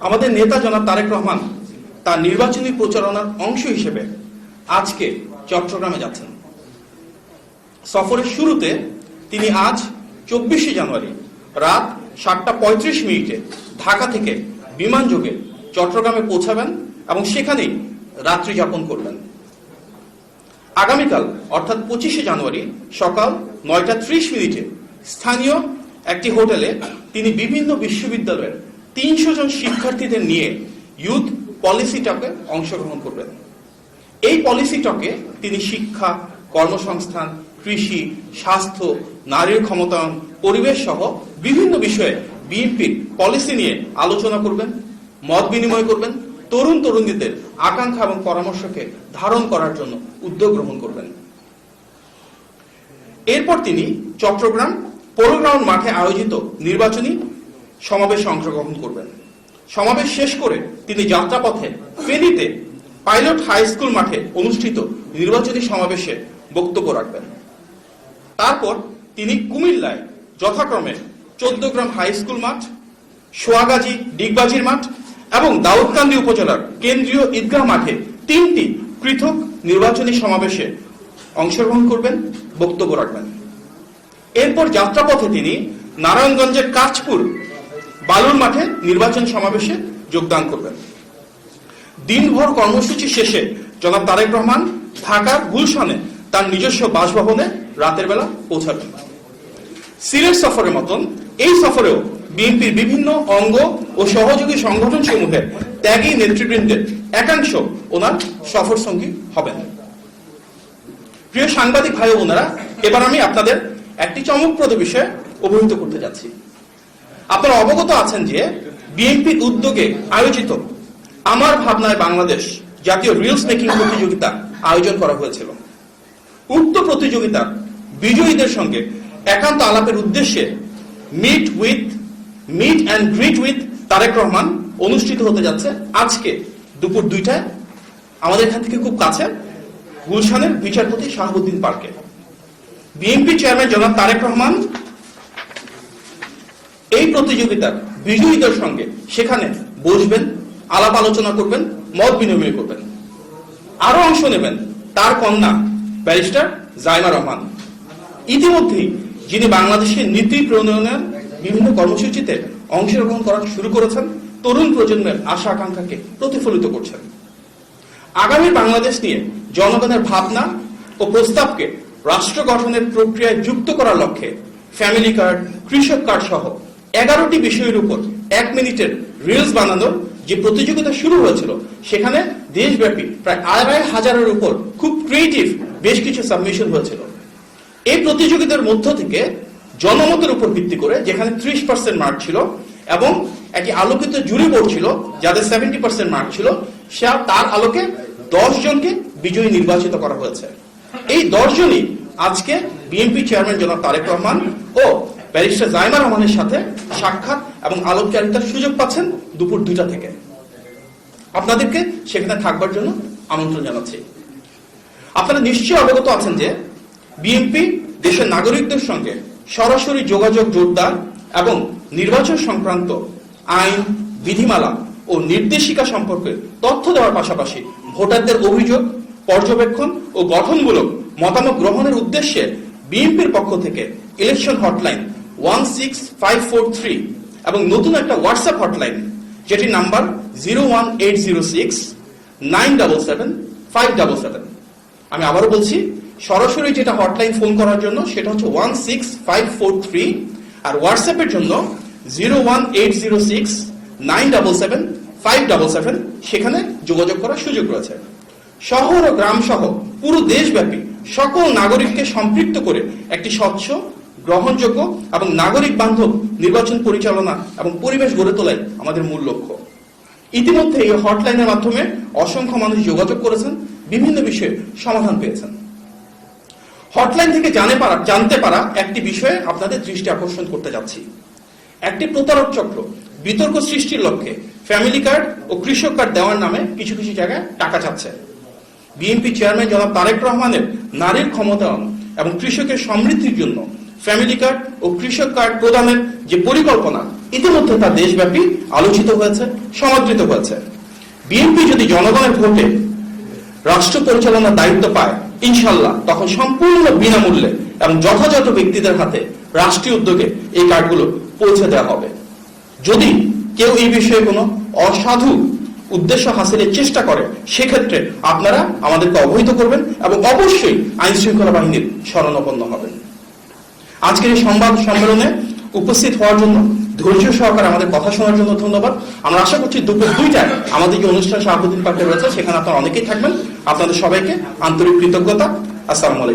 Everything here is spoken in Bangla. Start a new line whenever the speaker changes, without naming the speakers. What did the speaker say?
আমাদের নেতা জনাব তারেক রহমান তার নির্বাচনী প্রচারণার অংশ হিসেবে আজকে চট্টগ্রামে যাচ্ছেন। সফরের শুরুতে তিনি আজ চব্বিশে জানুয়ারি রাত সাতটা পঁয়ত্রিশ মিনিটে ঢাকা থেকে বিমান যোগে চট্টগ্রামে পৌঁছাবেন এবং সেখানেই রাত্রি যাপন করবেন। আগামীকাল, অর্থাৎ পঁচিশে জানুয়ারি, সকাল নয়টা ত্রিশ মিনিটে স্থানীয় একটি হোটেলে তিনি বিভিন্ন বিশ্ববিদ্যালয়ের তিনশো জন শিক্ষার্থীদের নিয়ে ইউথ পলিসি টকে অংশগ্রহণ করবেন। এই পলিসি টকে তিনি শিক্ষা, কর্মসংস্থান, কৃষি, স্বাস্থ্য, নারীর ক্ষমতায়ন, পরিবেশ সহ বিভিন্ন বিষয়ে বিএনপির পলিসি নিয়ে আলোচনা করবেন, মত বিনিময় করবেন, তরুণ তরুণীদের আকাঙ্ক্ষা এবং পরামর্শকে ধারণ করার জন্য উদ্যোগ গ্রহণ করবেন। এরপর তিনি চট্টগ্রাম পৌরগ্রাউন্ড মাঠে আয়োজিত নির্বাচনী সমাবেশে অংশগ্রহণ করবেন। সমাবেশ শেষ করে তিনি যাত্রাপথে ফেনীতে পাইলট হাই স্কুল মাঠে অনুষ্ঠিত নির্বাচনী সমাবেশে বক্তব্য রাখবেন। তারপর তিনি কুমিল্লায় যথাক্রমে চোদ্দগ্রাম হাই স্কুল মাঠ, সোয়াগাজী ডিগবাজির মাঠ এবং দাউদকান্দি উপজেলার কেন্দ্রীয় ঈদগাহ মাঠে তিনটি পৃথক নির্বাচনী সমাবেশে অংশগ্রহণ করবেন, বক্তব্য রাখবেন। এরপর যাত্রাপথে তিনি নারায়ণগঞ্জের কাঁচপুর বালুর মাঠে নির্বাচন সমাবেশে যোগদান করবেন। দিনভর কর্মসূচি শেষে জনাব তারেক রহমান ঢাকার গুলশানে তার নিজস্ব বাসভবনে রাতের বেলা পৌঁছাবেন। সিলেট সফরের মতন এই সফরেও বিএনপির বিভিন্ন অঙ্গ ও সহযোগী সংগঠন সমূহের ত্যাগী নেতৃবৃন্দের একাংশ ওনার সফর সঙ্গী হবেন। প্রিয় সাংবাদিক ভাই ও বোনেরা, এবার আমি আপনাদের একটি চমকপ্রদ বিষয়ে অবহিত করতে যাচ্ছি। আপনারা অবগত আছেন যে বিএনপির উদ্যোগে আয়োজিত আমার ভাবনায় বাংলাদেশ জাতীয় রিলস মেকিং প্রতিযোগিতা আয়োজন করা হয়েছিল। উক্ত প্রতিযোগিতা বিজয়ীদের সঙ্গে একান্ত আলাপের উদ্দেশ্যে meet with meet and greet with Tarique Rahman অনুষ্ঠিত হতে যাচ্ছে আজকে দুপুর দুইটায়। আমাদের এখান থেকে খুব কাছে গুলশানের বিচারপতি শাহাবুদ্দিন পার্কে। বিএনপি চেয়ারম্যান জনাব তারেক রহমান এই প্রতিযোগিতার বিজয়ীদের সঙ্গে সেখানে বসবেন, আলাপ আলোচনা করবেন, মত বিনিময় করবেন। আরও অংশ নেবেন তার কন্যা ব্যারিস্টার জাইমা রহমান। ইতিমধ্যেই যিনি বাংলাদেশের নীতি প্রণয়নের বিভিন্ন কর্মসূচিতে অংশগ্রহণ করা শুরু করেছেন, তরুণ প্রজন্মের আশা আকাঙ্ক্ষাকে প্রতিফলিত করছেন। আগামী বাংলাদেশ নিয়ে জনগণের ভাবনা ও প্রস্তাবকে রাষ্ট্র গঠনের প্রক্রিয়ায় যুক্ত করার লক্ষ্যে ফ্যামিলি কার্ড, কৃষক কার্ড সহ এগারোটি বিষয়ের উপর এক মিনিটের রিলস বানানোর যে প্রতিযোগিতা শুরু হয়েছিল, সেখানে দেশব্যাপী প্রায় আড়াই হাজারের উপর খুব ক্রিয়েটিভ বেশ কিছু সাবমিশন হয়েছিল। এই প্রতিযোগিতার মধ্য থেকে জনমতের উপর ভিত্তি করে যেখানে ত্রিশ পার্সেন্ট মার্ক ছিল এবং একটি আলোকিত জুরি বোর্ড ছিল, যাদের সেভেন্টি পার্সেন্ট মার্ক ছিল, সে তার আলোকে দশ জনকে বিজয়ী নির্বাচিত করা হয়েছে। এই দশ জনই আজকে বিএনপি চেয়ারম্যান জনাব তারেক রহমান ও ব্যারিস্টার জাইমা রহমানের সাথে সাক্ষাৎ এবং আলোকচারিতার সুযোগ পাচ্ছেন দুপুর দুইটা থেকে। আপনাদেরকে সেখানে থাকবার জন্য আমন্ত্রণ জানাচ্ছি। আপনারা নিশ্চয়ই অবগত আছেন যে বিএনপি দেশের নাগরিকদের সঙ্গে সরাসরি যোগাযোগ জোরদার এবং নির্বাচন সংক্রান্ত আইন, বিধিমালা ও নির্দেশিকা সম্পর্কে তথ্য দেওয়ার পাশাপাশি ভোটারদের অভিযোগ, পর্যবেক্ষণ ও গঠনমূলক মতামত গ্রহণের উদ্দেশ্যে বিএনপির পক্ষ থেকে election hotline one six five four three এবং নতুন একটা হোয়াটসঅ্যাপ হটলাইন যেটির number zero one eight zero six nine double seven five double seven আমি আবারও বলছি, সরাসরি যেটা হটলাইন ফোন করার জন্য, সেটা হচ্ছে one six five four three আর হোয়াটসঅ্যাপের জন্য zero one eight zero six nine double seven five double seven সেখানে যোগাযোগ করার সুযোগ রয়েছে। শহর ও গ্রাম সহ পুরো দেশব্যাপী সকল নাগরিককে সম্পৃক্ত করে একটি স্বচ্ছ গ্রহণযোগ্য এবং নাগরিক বান্ধব নির্বাচন পরিচালনা এবং পরিবেশ গড়ে তোলাই আমাদের মূল লক্ষ্য। ইতিমধ্যে এই হটলাইনের মাধ্যমে অসংখ্য মানুষ যোগাযোগ করেছেন, বিভিন্ন বিষয়ে সমাধান পেয়েছেন। হটলাইন থেকে জানে পারা, জানতে পারা একটি বিষয়ে আপনাদের দৃষ্টি আকর্ষণ করতে যাচ্ছি। একটি প্রতারক চক্র, বিতর্ক সৃষ্টির লক্ষ্যে ফ্যামিলি কার্ড ও কৃষক কার্ড দেওয়ার নামে কিছু কিছু জায়গায় টাকা চাচ্ছে বিএনপি চেয়ারম্যান জনাব তারেক রহমানের নারীর ক্ষমতায়ন এবং কৃষকের সমৃদ্ধির জন্য ফ্যামিলি কার্ড ও কৃষক কার্ড প্রদানের যে পরিকল্পনা, ইতিমধ্যে তা দেশব্যাপী আলোচিত হয়েছে, সমাদৃত হয়েছে। বিএনপি যদি জনগণের ভোটে রাষ্ট্র পরিচালনার দায়িত্ব পায়, ইনশাল্লাহ তখন সম্পূর্ণ বিনামূল্যে এবং যথাযথ ব্যক্তিদের হাতে রাষ্ট্রীয় উদ্যোগে এই কার্ডগুলো পৌঁছে দেওয়া হবে। যদি কেউ এই বিষয়ে কোনো অসাধু উদ্দেশ্য হাসিলের চেষ্টা করে, সেক্ষেত্রে আপনারা আমাদেরকে অবহিত করবেন এবং অবশ্যই আইন শৃঙ্খলা বাহিনীর শরণাপন্ন হবেন। আজকের এই সংবাদ সম্মেলনে উপস্থিত হওয়ার জন্য ধৈর্য সহকারে আমাদের কথা শোনার জন্য ধন্যবাদ। আমরা আশা করছি দুপুর দুইটায় আমাদের যে অনুষ্ঠান শাহাবুদ্দিন পার্কে রয়েছে, সেখানে আপনারা অনেকেই থাকবেন। আপনাদের সবাইকে আন্তরিক কৃতজ্ঞতা। আসসালামু আলাইকুম।